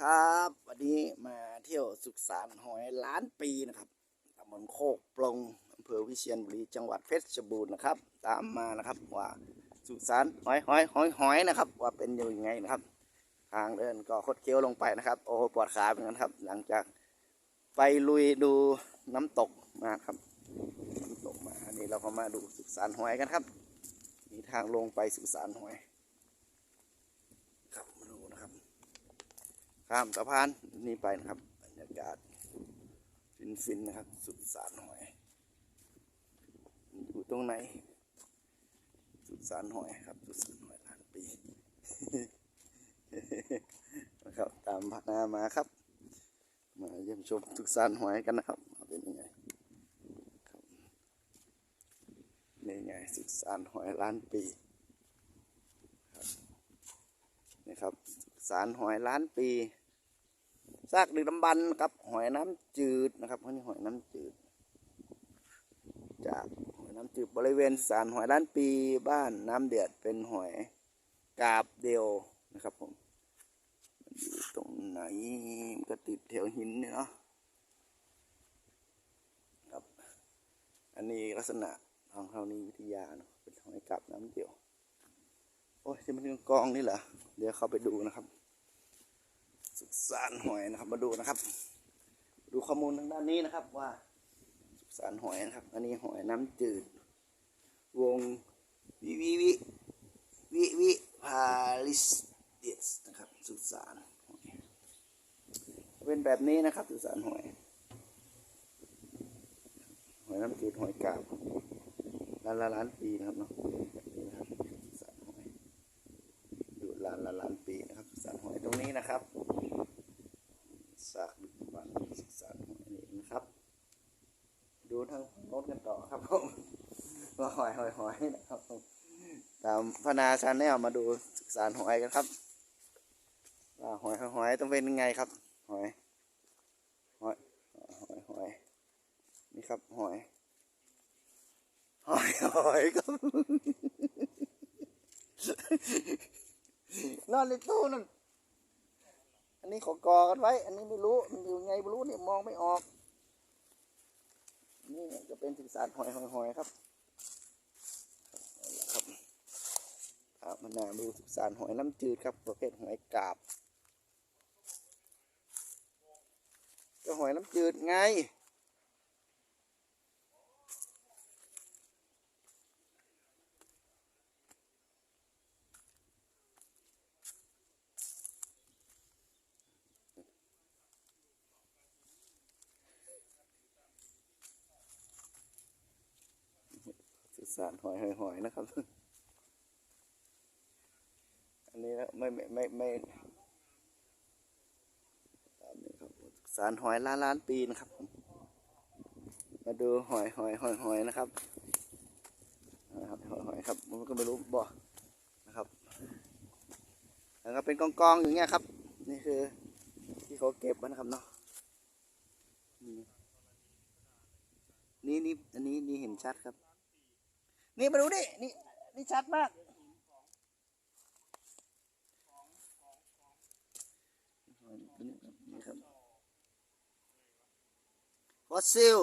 ครับวันนี้มาเที่ยวสุสานหอยล้านปีนะครับตำบลโคกปลงอำเภอวิเชียรบุรีจังหวัดเพชรบูรณ์นะครับ ตามมานะครับว่าสุสานหอยหอยหอยหอยนะครับ ว่าเป็นยังไงนะครับ ทางเดินก็คดเคี้ยวลงไปนะครับ โอ้ปวดขาเหมือนกันครับ หลังจากไปลุยดูน้ำตกมาครับน้ำตกมาอันนี้เราก็มาดูสุสานหอยกันครับ มีทางลงไปสุสานหอย ครับมาดูนะครับ ข้ามสะพานนี่ไปนะครับบรรยากาศฟินฟินๆนะครับ สุดสานหอย อยู่ตรงไหน สุดสานหอยครับ สุดสานหอยล้านปีนะครับ ตามพนามาครับ มาเยี่ยมชมสุดสานหอยกันนะครับเป็นยังไงครับนี่ไงสุดสานหอยล้านปีนี่ครับสารหอยล้านปี ซากดึกดำบรรพ์ครับ หอยน้ำจืดนะครับเพราะนี่หอยน้ำจืด จากหอยน้ำจืดบริเวณสารหอยล้านปีบ้านน้ำเดือดเป็นหอยกาบเดียวนะครับผมอยู่ตรงไหนก็ติดแถวหินเนี่ยเนาะครับ อันนี้ลักษณะทางเท่านี้วิทยาเนาะเป็นหอยกาบน้ำเดียว โอ้ยจะเป็นกองนี่เหรอเดี๋ยวเข้าไปดูนะครับ สุสานหอยนะครับ มาดูนะครับ ดูข้อมูลทางด้านนี้นะครับว่าสุสานหอยนะครับ อันนี้หอยน้ำจืด วงวิวิวิวิวิพาลิสเดสนะครับ สุสานเป็นแบบนี้นะครับ สุสานหอย หอยน้ำจืดหอยกาบล้านละล้านปีนะครับเนาะแบบนี้นะครับสุสานหอย อยู่ล้านละล้านปีนะครับสุสานหอยตรงนี้นะครับสากดึกดำบันสุสานหอยนี่นะครับ ดูทางโน้นกันต่อครับผมว่าหอยหอยหอยนะครับผมตามพนาชาแนลมาดูสานหอยกันครับว่าหอยหอยหอยต้องเป็นยังไงครับ หอยหอยหอยหอยนี่ครับหอยหอยหอยครับนอนในตู้นั่นอันนี้ขอกอกันไว้ อันนี้ไม่รู้ มันอยู่ไงไม่รู้เนี่ยมองไม่ออก นี่จะเป็นสุสานหอยหอยหอยครับเอาละครับครับมันนาดูสุสานหอยน้ำจืดครับ ประเภทหอยกาบ ก็หอยน้ำจืดไง สานหอยหอยหอยนะครับ อันนี้นะไม่ไม่ไม่ไม่นนี้ครับสานหอยล้านล้านปีนะครับผมมาดูหอยหอยหอยหอยนะครับนะครับหอยหอยครับมันก็ไม่รู้บ่นะครับแล้วก็เป็นกองกองอย่างเงี้ยครับ นี่คือที่เขาเก็บไว้นะครับเนาะนี่นี่อันนี้นี่เห็นชัดครับ นี่มาดูดิ นี่นี่ชัดมาก นี่ครับฟอสซิล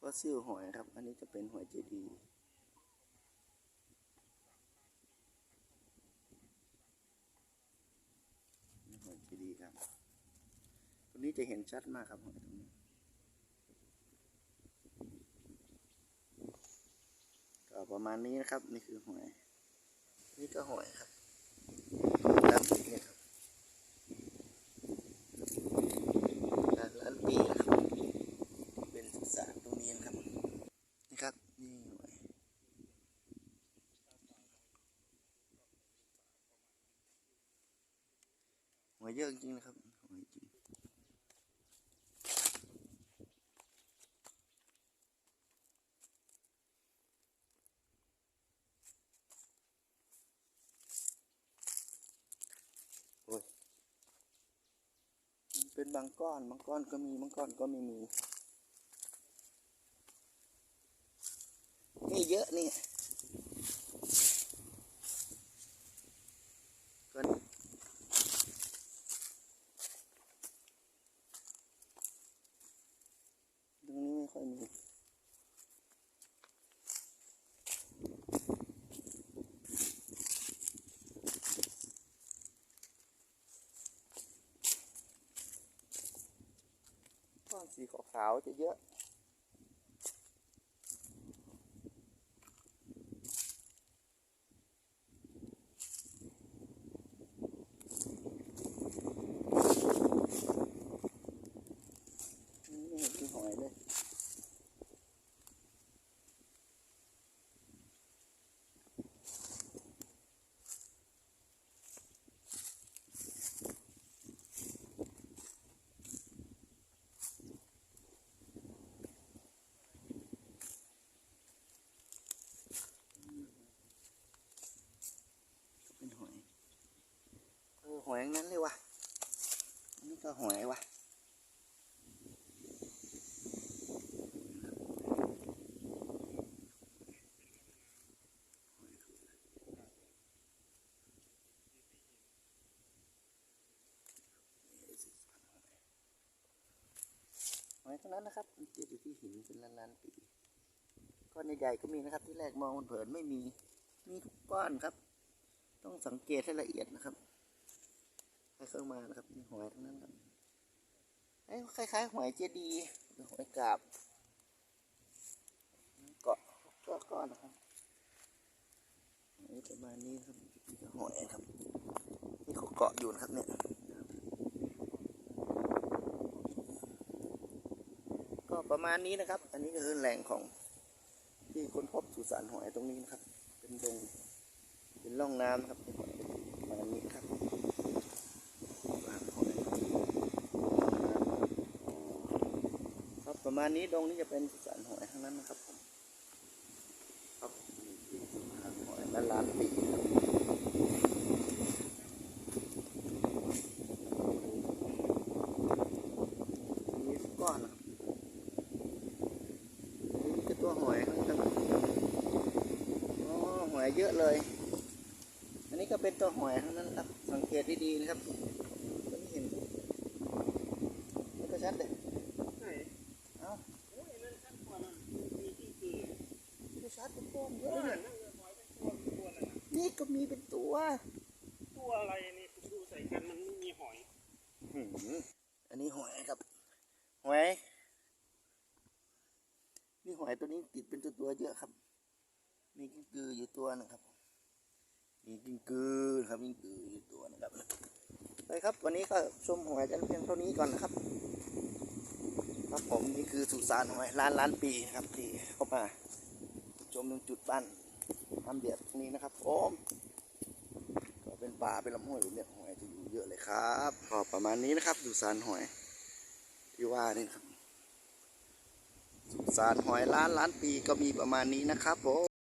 ฟอสซิลหอยครับ อันนี้จะเป็นหอยเจดีย์นี่หอยเจดีย์ครับตัวนี้จะเห็นชัดมากครับหอยตรงนี้ ประมาณนี้นะครับ นี่คือหอย นี่ก็หอยครับแล้วนี่ครับล้านล้านปีนะครับ เป็นสุสานตรงนี้นะครับ นี่ครับ นี่หอยหอยเยอะจริงนะครับหอยจริง โอ้ยมัน เป็นบางก้อน บางก้อนก็มี บางก้อนก็ไม่มี นี่เยอะนี่ก็ สีขาวๆจะเยอะ ไม่เห็นมีหอยเลย เป็นหอย เออหอย ทั้งนั้นเลยวะอันนี่ก็หอยวะหอยเท่านั้นนะครับมันติดอยู่ที่หินเป็นล้านๆปีก้อนใหญ่ๆก็มีนะครับที่แรกมองเผินไม่มีมีทุกก้อนครับ ต้องสังเกตให้ละเอียดนะครับ เข้ามานะครับมีหอยทั้งนั้นครับไอ้คล้ายๆหอยเจดีหอยกาบเกาะเกาะก้อนนะครับนี่ประมาณนี้ครับหอยครับนี่เขาเกาะอยู่นะครับเนี่ยก็ประมาณนี้นะครับ อันนี้ก็คือแหล่งของที่ค้นพบสุสานหอยตรงนี้นะครับ เป็นดงเป็นร่องน้ำนะครับประมาณนี้ครับสุสานหอยครับประ มานี้ดงนี้จะเป็นสุสานหอยทั้งนั้นนะครับผมครับสุสานหอยล้านล้านปีมีก้อนนะครับนี่คือตัวหอยครับอ๋อหอยเยอะเลย อันนี้ก็เป็นตัวหอยทั้งนั้นครับ สังเกตดีๆนะครับก็ไม่เห็นนี่ก็ชัดเลย ไหน เอ้า โอ้ยนั่นชั้นกว่านั้นมีที่คือ ก็ชัดเป็นก้อนเย ตัว อะเลย นั่นหอยเป็นตัวตัวนั่นน่ะ นี่ก็มีเป็นตัว ตัวอะไรนี่ดูใส่กันมันไม่มีหอย หืมอันนี้หอยครับ หอย นี่หอยตัวนี้ติดเป็นตัวตัวๆเยอะครับ มีกิ้งกืออยู่ ตัวนึงครับมีกิ้งกือครับกิ้งกืออยู่ตัวนึงครับไปครับ วันนี้ก็ชมหอยกันเพียงเท่านี้ก่อนนะครับ ครับผมนี่คือสุสานหอยล้านล้านปีนะครับที่เข้ามาชมตรงจุดบ้านน้ำเดือดตรงนี้นะครับผมก็เป็นป่าเป็นลำห้วยเนี้ยหอยจะอยู่เยอะเลยครับก็ประมาณนี้นะครับสุสานหอยที่ว่านี่ครับสุสานหอยล้านล้านปีก็มีประมาณนี้นะครับผม